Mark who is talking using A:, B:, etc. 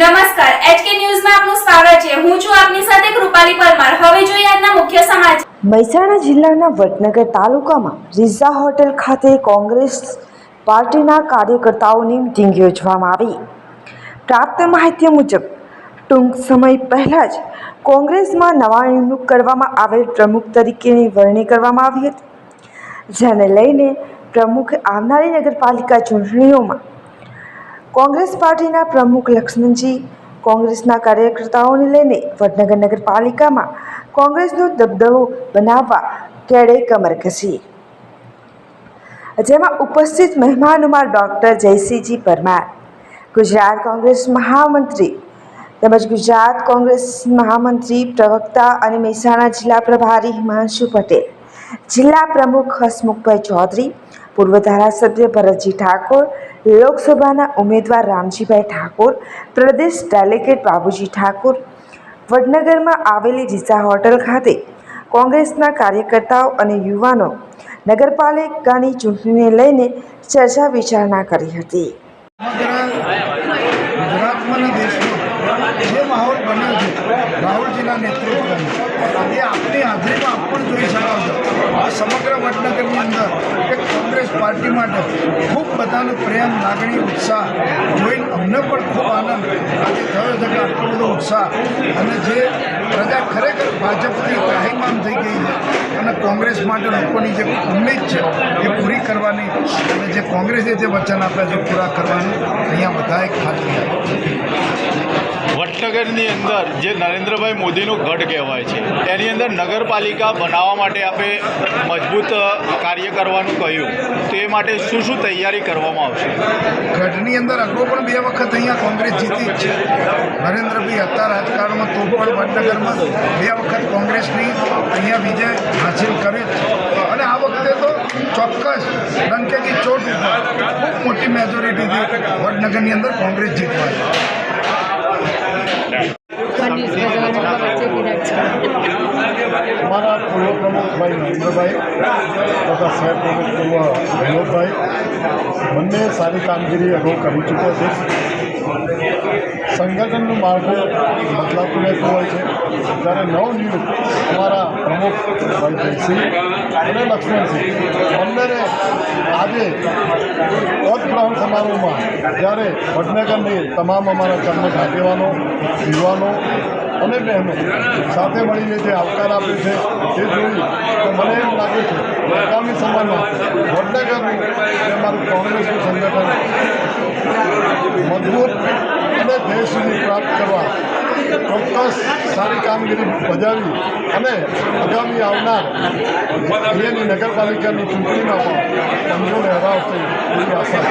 A: નમસ્કાર એચકે ન્યૂઝમાં આપનું સ્વાગત છે. હું છું આપની સાથે કૃપાલી પરમાર. હવે જોઈએ આજના મુખ્ય સમાચાર.
B: મહેસાણા જિલ્લાના વડનગર તાલુકામાં રિઝા હોટેલ ખાતે કોંગ્રેસ પાર્ટીના કાર્યકર્તાઓની મિટિંગ યોજવામાં આવી. પ્રાપ્ત માહિતી મુજબ, ટૂંક સમય પહેલાં જ કોંગ્રેસમાં નવા નિમણૂક કરવામાં આવેલ પ્રમુખ તરીકેની વરણી કરવામાં આવી હતી. જેને લઈને પ્રમુખ આવનારી નગરપાલિકા ચૂંટણીઓમાં કોંગ્રેસ પાર્ટીના પ્રમુખ લક્ષ્મણજી, કોંગ્રેસના કાર્યકર્તાઓને લઈને વડનગર નગરપાલિકામાં કોંગ્રેસનો દબદબો બનાવવા કેળે કમર કસી જેમાં ઉપસ્થિત મહેમાનોમાં ડૉક્ટર જયસિંહજી પરમાર, ગુજરાત કોંગ્રેસ મહામંત્રી તેમજ ગુજરાત કોંગ્રેસ મહામંત્રી પ્રવક્તા અને મહેસાણા જિલ્લા પ્રભારી હિમાંશુ પટેલ, જિલ્લા પ્રમુખ હસમુખભાઈ ચૌધરી, પૂર્વ ધારાસભ્ય ભરતજી ઠાકોર લોકસભાના ઉમેદવાર રામજીભાઈ ઠાકોર, પ્રદેશ ડેલિગેટ બાબુજી ઠાકોર, વડનગરમાં આવેલી રીસા હોટલ ખાતે કોંગ્રેસના કાર્યકર્તાઓ અને યુવાનો નગરપાલિકાની ચૂંટણીને લઈને ચર્ચા વિચારણા કરી હતી.
C: ગુજરાતમાં દેશમાં જે માહોલ બન્યો છે, રાહુલજીના નેતૃત્વમાં, એ આપની હાજરીમાં આપ પણ જોઈ શકો છો. આ સમગ્ર વડનગરની અંદર એક કોંગ્રેસ પાર્ટી માટે ખૂબ બધાનો પ્રેમ, લાગણી, ઉત્સાહ જોઈને અમને પણ ખૂબ આનંદ આજે થયો છે કે ઉત્સાહ અને જે પ્રજા ખરેખર ભાજપથી ત્રાહિમામ થઈ ગઈ છે અને કોંગ્રેસ માટે લોકોની જે ઉમ્મીદ છે એ પૂરી કરવાની અને જે કોંગ્રેસે જે વચન આપ્યા છે પૂરા કરવાની, અહીંયા બધાએ ખાતરી આપી.
D: વડનગરની અંદર જે નરેન્દ્રભાઈ મોદીનું ગઢ કહેવાય છે એની અંદર નગરપાલિકા બનાવવા માટે આપણે મજબૂત કાર્ય કરવાનું કહ્યું. તો માટે શું શું તૈયારી કરવામાં આવશે?
C: ગઢની અંદર અગાઉ પણ બે વખત અહીંયા કોંગ્રેસ જીતી છે. નરેન્દ્રભાઈ હતા રાજકારણમાં, તો પણ વડનગરમાં બે વખત કોંગ્રેસની અહીંયા વિજય હાસિલ કરે અને આ વખતે તો ચોક્કસ ડંકેકી ચોટ ઉપર ખૂબ મોટી મેજોરિટીથી વડનગરની અંદર કોંગ્રેસ જીતવા છે.
E: ન્યૂઝ બધાના વચ્ચે વિરાટ છે
F: અમારા પૂર્વ પ્રમુખભાઈ નરેન્દ્રભાઈ તથા સાહેબ પ્રમુખ પૂર્વ વિનોદભાઈ બંને સારી કામગીરી અગાઉ કરી ચૂક્યા છે. સંગઠનનું માળખું બદલાતું રહેતું હોય છે. જ્યારે નવનિયુક્ત અમારા પ્રમુખ ભાઈ જયસિંહ અને લક્ષ્મણસિંહ બંનેને આજે પદગ્રહણ સમારોહમાં જ્યારે વડનગરની તમામ અમારા કર્મઠ આગેવાનો યુવાનો અને બહેનો સાથે મળીને જે આવકાર આપે છે તે જોઈ. તો મને એમ લાગે છે આગામી સમયમાં વડનગરનું જે મારું કોંગ્રેસનું સંગઠન મજબૂત અને દેશ સુધી પ્રાપ્ત કરવા ચોક્કસ સારી કામગીરી બજાવી અને આગામી આવનાર અહીંયાની નગરપાલિકાની ચૂંટણીમાં પણ પંચોને હરાવશે એવી આશા